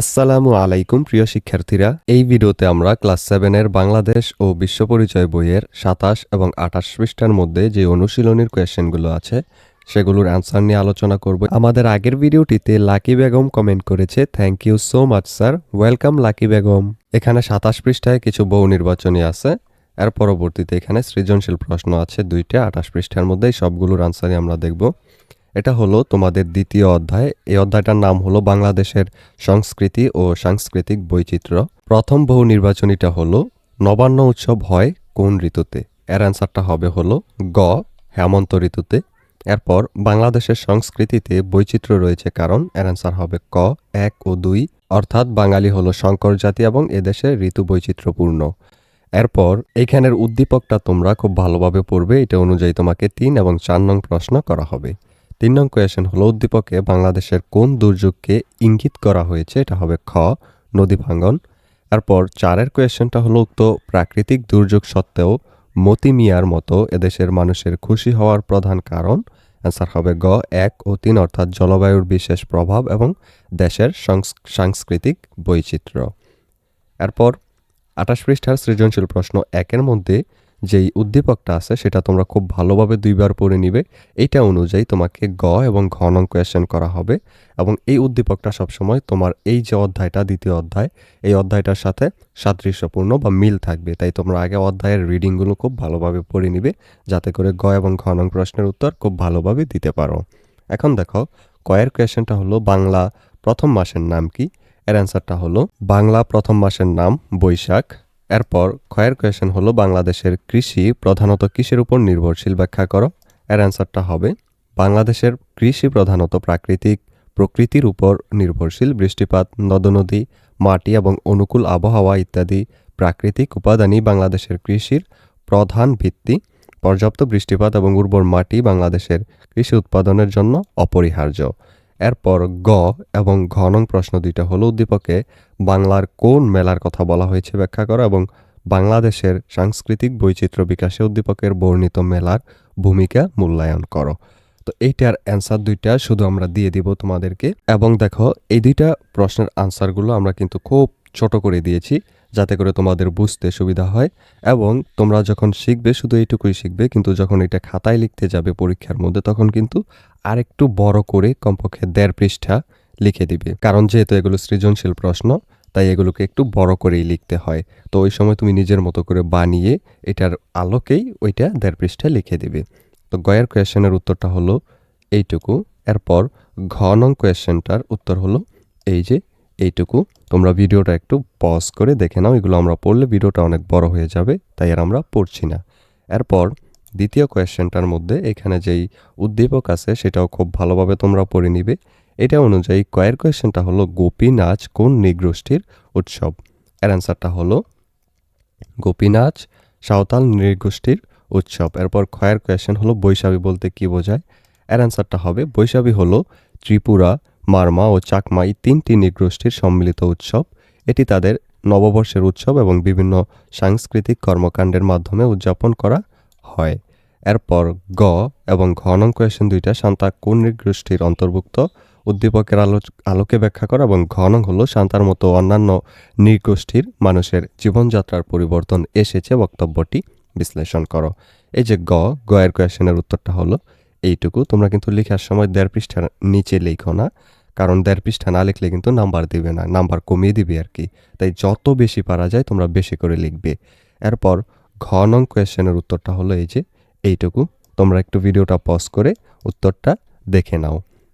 আসসালামু আলাইকুম, প্রিয় শিক্ষার্থীরা। এই ভিডিওতে আমরা ক্লাস সেভেনের বাংলাদেশ ও বিশ্ব পরিচয় বইয়ের সাতাশ এবং আঠাশ পৃষ্ঠার মধ্যে যে অনুশীলনীর কোয়েশ্চেনগুলো আছে, সেগুলোর অ্যান্সার নিয়ে আলোচনা করব। আমাদের আগের ভিডিওটিতে লাকি বেগম কমেন্ট করেছে thank you so much sir welcome Lucky Begum. এখানে সাতাশ পৃষ্ঠায় কিছু বহু নির্বাচনী আছে। এর পরবর্তীতে এখানে সৃজনশীল প্রশ্ন আছে দুইটা, আঠাশ পৃষ্ঠার মধ্যে এই সবগুলোর আনসারই আমরা দেখব। এটা হলো তোমাদের দ্বিতীয় অধ্যায়। এই অধ্যায়টার নাম হলো বাংলাদেশের সংস্কৃতি ও সাংস্কৃতিক বৈচিত্র্য। প্রথম বহু নির্বাচনীটা হলো, নবান্ন উৎসব হয় কোন ঋতুতে? এর অ্যান্সারটা হবে হলো গ, হেমন্ত ঋতুতে। এরপর বাংলাদেশের সংস্কৃতিতে বৈচিত্র্য রয়েছে কারণ এর অ্যান্সার হবে ক, এক ও দুই। অর্থাৎ বাঙালি হলো শঙ্কর জাতি এবং এদেশে ঋতু বৈচিত্র্যপূর্ণ। এরপর এইখানের উদ্দীপকটা তোমরা খুব ভালোভাবে পড়বে। এটা অনুযায়ী তোমাকে তিন এবং চার নং প্রশ্ন করা হবে। তিন নং কোয়েশন হলো, উদ্দীপকে বাংলাদেশের কোন দুর্যোগকে ইঙ্গিত করা হয়েছে? এটা হবে খ, নদী ভাঙ্গন এরপর চারের কোয়েশনটা হলো, উক্ত প্রাকৃতিক দুর্যোগ সত্ত্বেও মতি মিয়ার মতো এদেশের মানুষের খুশি হওয়ার প্রধান কারণ? অ্যান্সার হবে গ, এক ও তিন অর্থাৎ জলবায়ুর বিশেষ প্রভাব এবং দেশের সাংস্কৃতিক বৈচিত্র্য। এরপর আঠাশ পৃষ্ঠার সৃজনশীল প্রশ্ন একের মধ্যে যেই উদ্দীপকটা আছে সেটা তোমরা খুব ভালোভাবে দুইবার পড়ে নিবে। এইটা অনুযায়ী তোমাকে গ এবং ঘ নং কোয়েশ্চেন করা হবে এবং এই উদ্দীপকটা সবসময় তোমার এই যে অধ্যায়টা, দ্বিতীয় অধ্যায়, এই অধ্যায়টার সাথে সাদৃশ্যপূর্ণ বা মিল থাকবে। তাই তোমরা আগে অধ্যায়ের রিডিংগুলো খুব ভালোভাবে পড়ে নিবে যাতে করে গ এবং ঘ প্রশ্নের উত্তর খুব ভালোভাবে দিতে পারো। এখন দেখো কয়ের কোয়েশ্চেনটা হলো বাংলা প্রথম মাসের নাম কি? এর অ্যান্সারটা হলো বাংলা প্রথম মাসের নাম বৈশাখ। এরপর ক্ষয়ের কোয়েশন হলো, বাংলাদেশের কৃষি প্রধানত কিসের উপর নির্ভরশীল ব্যাখ্যা করো? এর অ্যান্সারটা হবে, বাংলাদেশের কৃষি প্রধানত প্রাকৃতিক প্রকৃতির উপর নির্ভরশীল বৃষ্টিপাত, নদনদী, মাটি এবং অনুকূল আবহাওয়া ইত্যাদি প্রাকৃতিক উপাদানই বাংলাদেশের কৃষির প্রধান ভিত্তি। পর্যাপ্ত বৃষ্টিপাত এবং উর্বর মাটি বাংলাদেশের কৃষি উৎপাদনের জন্য অপরিহার্য। এরপর গ এবং ঘ নং প্রশ্ন দুইটা হলো, উদ্দীপকে বাংলার কোন মেলার কথা বলা হয়েছে ব্যাখ্যা করো এবং বাংলাদেশের সাংস্কৃতিক বৈচিত্র্য বিকাশে উদ্দীপকের বর্ণিত মেলার ভূমিকা মূল্যায়ন করো। তো এইটার অ্যান্সার দুইটা শুধু আমরা দিয়ে দিব তোমাদেরকে। এবং দেখো, এই দুইটা প্রশ্নের আনসারগুলো আমরা কিন্তু খুব ছোট করে দিয়েছি যাতে করে তোমাদের বুঝতে সুবিধা হয়। এবং তোমরা যখন শিখবে, শুধু এইটুকুই শিখবে, কিন্তু যখন এটা খাতায় লিখতে যাবে পরীক্ষার মধ্যে, তখন কিন্তু আরেকটু বড় করে কমপক্ষে দেড় পৃষ্ঠা লিখে দিবে। কারণ যেহেতু এগুলো সৃজনশীল প্রশ্ন, তাই এগুলোকে একটু বড় করেই লিখতে হয়। তো ওই সময় তুমি নিজের মতো করে বানিয়ে এটার আলোকেই ওইটা দেড় পৃষ্ঠা লিখে দিবে। তো গয়ের কোয়েশ্চেনের উত্তরটা হলো এইটুকু। এরপর ঘ নং কোয়েশ্চেনটার উত্তর হলো এই যে এইটুকু। তোমরা ভিডিওটা একটু পজ করে দেখে নাও। এগুলো আমরা পড়লে ভিডিওটা অনেক বড় হয়ে যাবে, তাই আর আমরা পড়ছি না। এরপর দ্বিতীয় কোয়েশ্চেনটার মধ্যে এখানে যেই উদ্দীপক আছে সেটাও খুব ভালোভাবে তোমরা পড়ে নিবে। এটা অনুযায়ী কয়ের কোয়েশ্চেনটা হলো গোপী নাচ কোন নৃগোষ্ঠীর উৎসব? এর অ্যান্সারটা হলো গোপী নাচ সাঁওতাল নৃগোষ্ঠীর উৎসব। এরপর ক্ষয়ের কোয়েশ্চেন হলো বৈশাখী বলতে কি বোঝায়? এর অ্যান্সারটা হবে বৈশাখী হলো ত্রিপুরা, মারমা ও চাকমা এই তিনটি নৃগোষ্ঠীর সম্মিলিত উৎসব। এটি তাদের নববর্ষের উৎসব এবং বিভিন্ন সাংস্কৃতিক কর্মকাণ্ডের মাধ্যমে উদযাপন করা হয়। এরপর গ এবং ঘ নং কোয়েশ্চেন দুইটা শান্তা কোন নৃগোষ্ঠীর অন্তর্ভুক্ত? উদ্দীপকের আলো আলোকে ব্যাখ্যা করা এবং ঘ নং হলো শান্তার মতো অন্যান্য নৃগোষ্ঠীর মানুষের জীবনযাত্রার পরিবর্তন এসেছে বক্তব্যটি বিশ্লেষণ করো। এই যে গ গয়ের কোয়েশ্চেনের উত্তরটা হলো এইটুকু। তোমরা কিন্তু লেখার সময় দেড় পৃষ্ঠার নিচে লেখো না, কারণ দেড় পৃষ্ঠা না লিখলে কিন্তু নাম্বার দিবে না, নাম্বার কমিয়ে দিবে আর কি। তাই যত বেশি পারা যায় তোমরা বেশি করে লিখবে। এরপর ঘ নং কোয়েশ্চেনের উত্তরটা হলো এই যে, এইটুকু। তোমরা একটু ভিডিওটা পজ করে উত্তরটা দেখে নাও।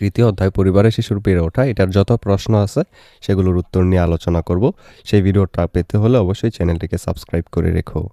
তৃতীয় অধ্যায় পরিবারের শিশুর বেড়ে ওঠা, এটার যত প্রশ্ন আছে সেগুলোর উত্তর নিয়ে আলোচনা করব। সেই ভিডিওটা পেতে হলে অবশ্যই চ্যানেলটিকে সাবস্ক্রাইব করে রেখো।